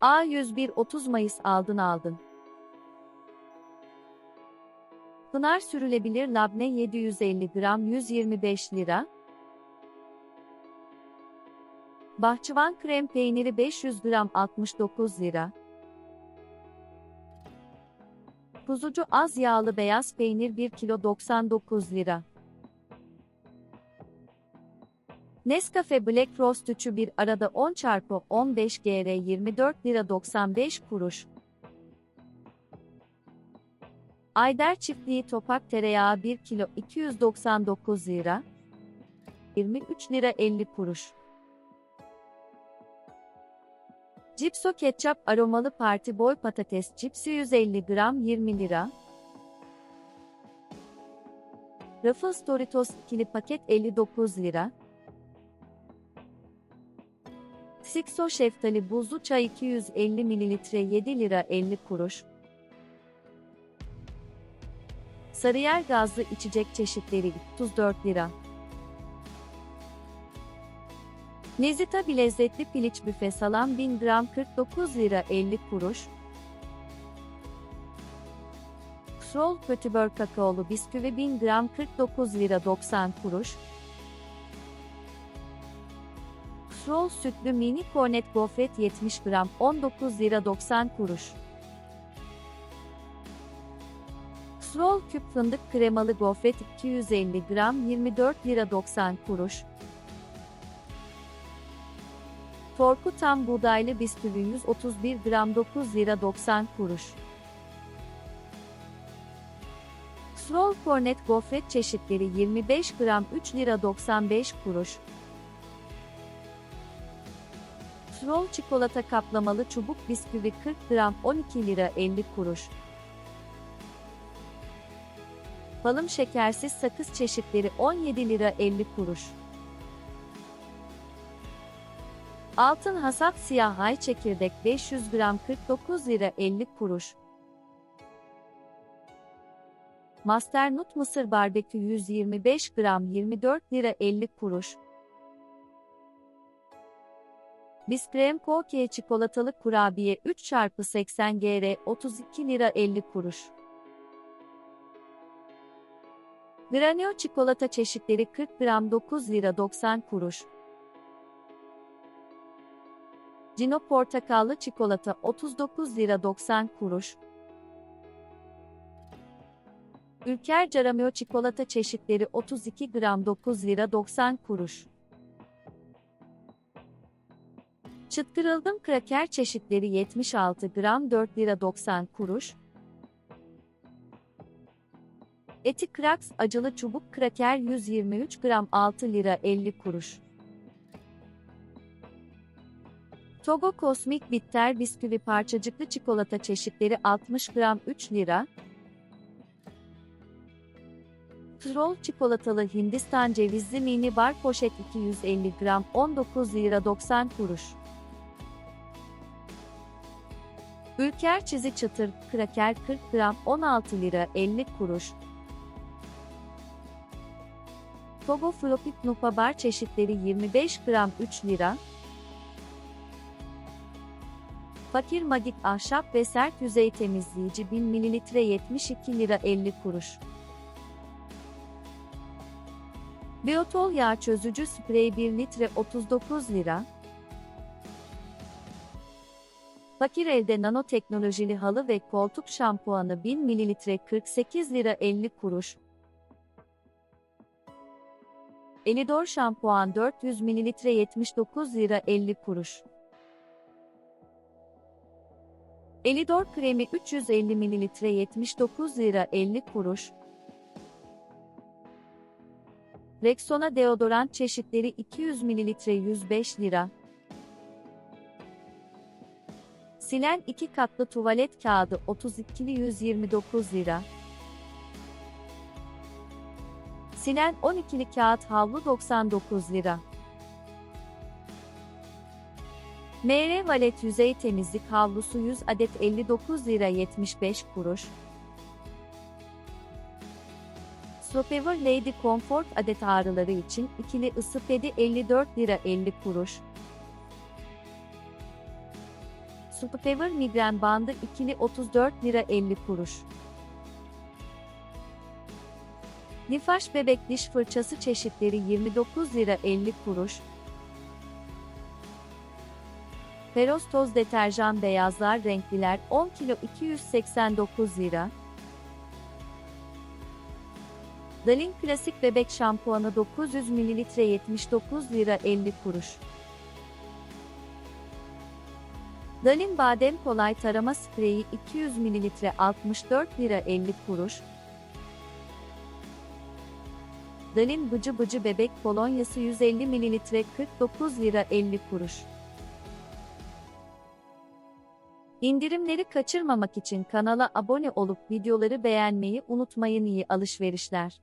A101 30 Mayıs aldın aldın. Pınar sürülebilir labne 750 gram 125 lira. Bahçıvan krem peyniri 500 gram 69 lira. Kuzucu az yağlı beyaz peynir 1 kilo 99 lira. Nescafe Black Roast 3'ü bir arada 10 çarpı 15 GR 24 lira 95 kuruş. Ayder çiftliği topak tereyağı 1 kilo 299 lira. 23 lira 50 kuruş. Cipso ketçap aromalı parti boy patates cipsi 150 gram 20 lira. Ruffles Doritos ikili paket 59 lira. Sixo şeftali buzlu çay 250 ml 7 lira 50 kuruş. Sarıyer gazlı içecek çeşitleri 34 lira. Nezita bir lezzetli piliç büfe salam 1000 gram 49 lira 50 kuruş. Kroll Pötibör kakaolu bisküvi 1000 gram 49 lira 90 kuruş. Kroll sütlü mini kornet gofret 70 gram 19 lira 90 kuruş. Kroll küp fındık kremalı gofret 250 gram 24 lira 90 kuruş. Torku tam buğdaylı bisküvi 131 gram 9 lira 90 kuruş. Kroll kornet gofret çeşitleri 25 gram 3 lira 95 kuruş. Kroll çikolata kaplamalı çubuk bisküvi 40 gram 12 lira 50 kuruş. Balım şekersiz sakız çeşitleri 17 lira 50 kuruş. Altın hasat siyah ay çekirdek 500 gram 49 lira 50 kuruş. Masternut mısır barbekü 125 gram 24 lira 50 kuruş. Biskrem Koke çikolatalı kurabiye 3 çarpı 80 gr 32 lira 50 kuruş. Granio çikolata çeşitleri 40 gram 9 lira 90 kuruş. Cino portakallı çikolata 39 lira 90 kuruş. Ülker Caramio çikolata çeşitleri 32 gram 9 lira 90 kuruş. Çıtkırıldım kraker çeşitleri 76 gram 4 lira 90 kuruş. Eti Kraks acılı çubuk kraker 123 gram 6 lira 50 kuruş. Togo Kosmik Bitter bisküvi parçacıklı çikolata çeşitleri 60 gram 3 lira. Troll çikolatalı Hindistan cevizli mini bar poşet 250 gram 19 lira 90 kuruş. Ülker çizi çıtır kraker 40 gram 16 lira 50 kuruş. Togo Flopit Nupa bar çeşitleri 25 gram 3 lira. Fakir Magik ahşap ve sert yüzey temizleyici 1000 ml 72 lira 50 kuruş. Biotol yağ çözücü sprey 1 litre 39 lira. Fakir elde nanoteknolojili halı ve koltuk şampuanı 1000 ml 48 lira 50 kuruş. Elidor şampuan 400 ml 79 lira 50 kuruş. Elidor kremi 350 ml 79 lira 50 kuruş. Rexona deodorant çeşitleri 200 ml 105 lira. Silen 2 katlı tuvalet kağıdı 32'li 129 lira. Silen 12'li kağıt havlu 99 lira. MR Valet yüzey temizlik havlusu 100 adet 59 lira 75 kuruş. Sopever Lady Comfort adet ağrıları için ikili ısı pedi 54 lira 50 kuruş. Superfever migren bandı ikili 34 lira 50 kuruş. Nifaş bebek diş fırçası çeşitleri 29 lira 50 kuruş. Feroz toz deterjan beyazlar renkliler 10 kilo 289 lira. Dalin klasik bebek şampuanı 900 ml 79 lira 50 kuruş. Dalin badem kolay tarama spreyi 200 ml 64 lira 50 kuruş. Dalin bıcı bıcı bebek kolonyası 150 ml 49 lira 50 kuruş. İndirimleri kaçırmamak için kanala abone olup videoları beğenmeyi unutmayın iyi alışverişler.